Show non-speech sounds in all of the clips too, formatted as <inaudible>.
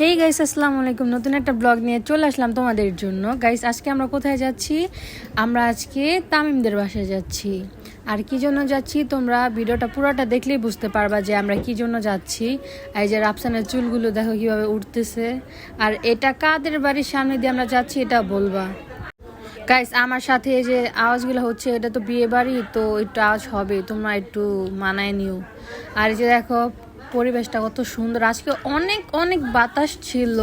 Hey guys আসসালামু আলাইকুম। নতুন একটা ব্লগ নিয়ে চলে আসলাম তোমাদের জন্য। গাইস আজকে আমরা কোথায় যাচ্ছি? আমরা আজকে তামিমদের বাসায় যাচ্ছি। আর কি জন্য যাচ্ছি? তোমরা ভিডিওটা পুরোটা দেখলেই বুঝতে পারবা যে আমরা কি জন্য যাচ্ছি। এই যে রাফসানের চুলগুলো দেখো কীভাবে উঠতেছে আর এটা কাদের বাড়ির সামনে দিয়ে আমরা যাচ্ছি এটা বলবা। গাইস আমার সাথে যে আওয়াজগুলো হচ্ছে, এটা তো বিয়ে বাড়ি, তো একটু আওয়াজ হবে। তোমরা একটু মানায় নিও। আর যে দেখো পরিবেশটা কত সুন্দর। আজকে অনেক অনেক বাতাস ছিল।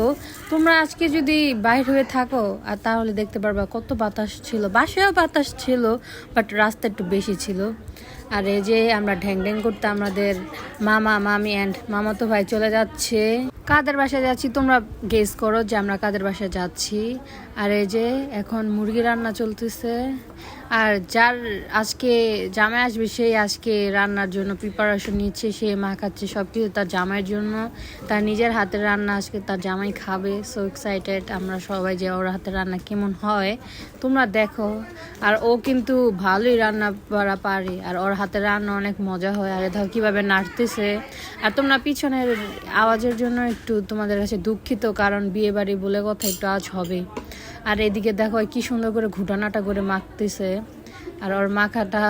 তোমরা আজকে যদি বাইর হয়ে থাকো, আর তাহলে দেখতে পারবা কত বাতাস ছিল। বাসায়ও বাতাস ছিল বাট রাস্তা একটু বেশি ছিল। আর এই যে আমরা ঢ্যাং ঢ্যাং করতে আমাদের মামা, মামি অ্যান্ড মামাতো ভাই চলে যাচ্ছে। কাদের বাসায় যাচ্ছি তোমরা গেস করো যে আমরা কাদের বাসায় যাচ্ছি। আর এই যে এখন মুরগি রান্না চলতেছে। আর যার আজকে জামাই আসবে, সেই আজকে রান্নার জন্য প্রিপারেশন নিচ্ছে, সে মাখাচ্ছে সব কিছু তার জামাইয়ের জন্য। তার নিজের হাতের রান্না আজকে তার জামাই খাবে। সো এক্সাইটেড আমরা সবাই যে ওর হাতের রান্না কেমন হয়। তোমরা দেখো। আর ও কিন্তু ভালোই রান্না করা পারে। আর ওর হাতের রান্না অনেক মজা হয়। আর দেখো কীভাবে নাড়তেছে। আর তোমরা পিছনের আওয়াজের জন্য একটু তোমাদের কাছে দুঃখিত, কারণ বিয়ে বাড়ি বলে কথা একটু আজ হবে। আর এদিকে দেখো কি সুন্দর করে ঘুটানাটা করে মাখতেছে। আর ওর মাখাটা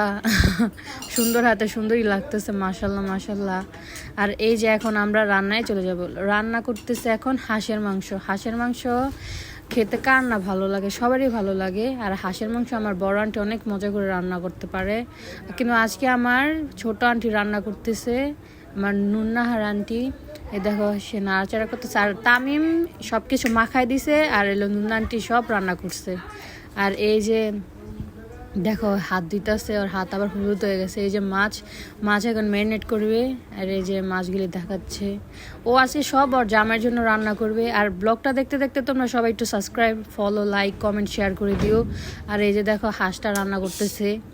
<laughs> সুন্দর হাতে সুন্দরই লাগতেছে মাসাল্লাহ মাসাল্লাহ আর এই যে এখন আমরা রান্নায় চলে যাব। রান্না করতেছে এখন হাঁসের মাংস। হাঁসের মাংস খেতে কার না ভালো লাগে? সবারই ভালো লাগে। আর হাঁসের মাংস আমার বড় আন্টি অনেক মজা করে রান্না করতে পারে। কিন্তু আজকে আমার ছোট আন্টি রান্না করতেছে। আমার নুন্নাহার আন্টি। এ দেখো, সে নাড়াচাড়া করতেছে। আর তামিম সব কিছু মাখায় দিছে। আর এলো নুন্না আন্টি সব রান্না করছে। আর এই যে দেখো, হাত দিতেছে, ওর হাত আবার হলুদ হয়ে গেছে। এই যে মাছ মাছ এখন ম্যারিনেট করবে, আর এই যে মাছগুলি দেখাচ্ছে। ও আছে সব, ওর জামের জন্য রান্না করবে। আর ব্লগটা দেখতে দেখতে তোমরা সবাই একটু subscribe follow like comment share করে দিও। আর এই যে দেখো, হাঁসটা রান্না করতেছে।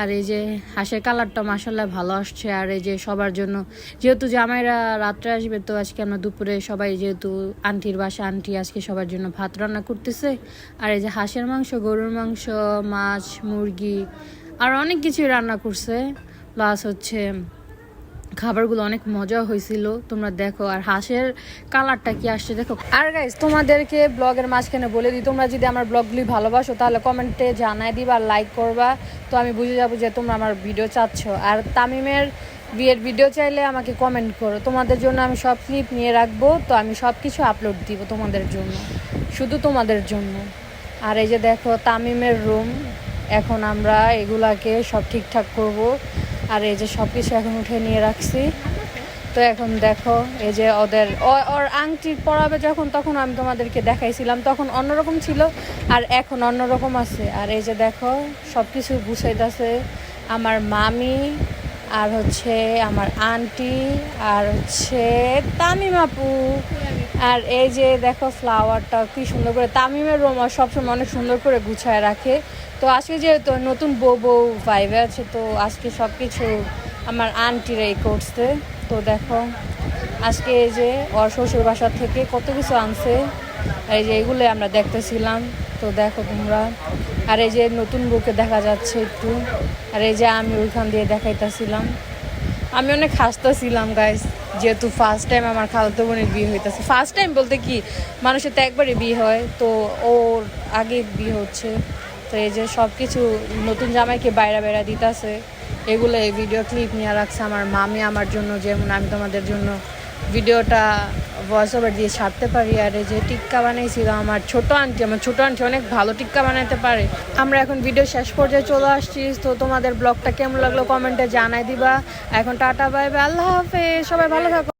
আর এই যে হাঁসের কালারটা মাসাল্লাহ ভালো আসছে, আর এই যে সবার জন্য, যেহেতু জামাইরা রাত্রে আসবে, তো আজকে আমরা দুপুরে সবাই যেহেতু আন্টির বাসা, আন্টি আজকে সবার জন্য ভাত রান্না করতেছে। আর এই যে হাঁসের মাংস, গরুর মাংস, মাছ, মুরগি, আর অনেক কিছুই রান্না করছে। প্লাস হচ্ছে খাবারগুলো অনেক মজা হয়েছিল। তোমরা দেখো, আর হাঁসের কালারটা কি আসছে দেখো। আর গাইজ তোমাদেরকে ব্লগের মাঝখানে বলে দিই, তোমরা যদি আমার ব্লগগুলি ভালোবাসো, তাহলে কমেন্টে জানাই দিবা আর লাইক করবা। তো আমি বুঝে যাব যে তোমরা আমার ভিডিও চাচ্ছ। আর তামিমের বিয়ের ভিডিও চাইলে আমাকে কমেন্ট করো। তোমাদের জন্য আমি সব ক্লিপ নিয়ে রাখব, তো আমি সব কিছু আপলোড দিব তোমাদের জন্য। শুধু তোমাদের জন্য। আর এই যে দেখো, তামিমের রুম এখন আমরা এগুলাকে সব ঠিকঠাক করব। আর এই যে সব কিছু এখন উঠে নিয়ে রাখছি। তো এখন দেখো, এই যে ওদের ওর আংটি পরাবে যখন, তখন আমি তোমাদেরকে দেখাইছিলাম। তখন অন্যরকম ছিল আর এখন অন্যরকম আছে। আর এই যে দেখো সব কিছু গুছাইতেছে আমার মামি, আর হচ্ছে আমার আন্টি, আর হচ্ছে তামিম আপু। আর এই যে দেখো ফ্লাওয়ারটা কি সুন্দর করে তামিমের রুম সবসময় অনেক সুন্দর করে গুছায় রাখে। তো আজকে যেহেতু নতুন বউ বউ ভাইবে আছে, তো আজকে সব কিছু আমার আন্টিরাই করছে। তো দেখো, আজকে এই যে ওর শ্বশুর বাসা থেকে কত কিছু আনছে, এই যে এগুলো আমরা দেখতেছিলাম। তো দেখো তোমরা, আর এই যে নতুন বউকে দেখা যাচ্ছে একটু, আর এই যে আমি ওইখান দিয়ে দেখাইতেছিলাম। আমি অনেক হাসতেছিলাম গাইস যেহেতু ফার্স্ট টাইম আমার খালাতো বোনের বিয়ে হইতেছে। ফার্স্ট টাইম বলতে কি, মানুষের তো একবারই বিয়ে হয়, তো ওর আগে বিয়ে হচ্ছে। তো এই যে সব কিছু নতুন জামাইকে বাইরে বেড়া দিতেছে, এগুলো এই ভিডিও ক্লিপ নিয়ে রাখছে আমার মামি আমার জন্য, যেমন আমি তোমাদের জন্য ভিডিওটা ভয়েস ওভার দিয়ে ছাড়তে পারি আর যে টিক্কা বানাইছিল আমার ছোট আনটি, আমার ছোট আনটি অনেক ভালো টিক্কা বানাতে পারে। আমরা এখন ভিডিও শেষ পর্যায়ে চলে আসছি, তো তোমাদের ব্লগটা কেমন লাগল কমেন্টে জানাই দিবা। এখন টাটা বাই বাই আল্লাহ হাফেজ, সবাই ভালো থাকো।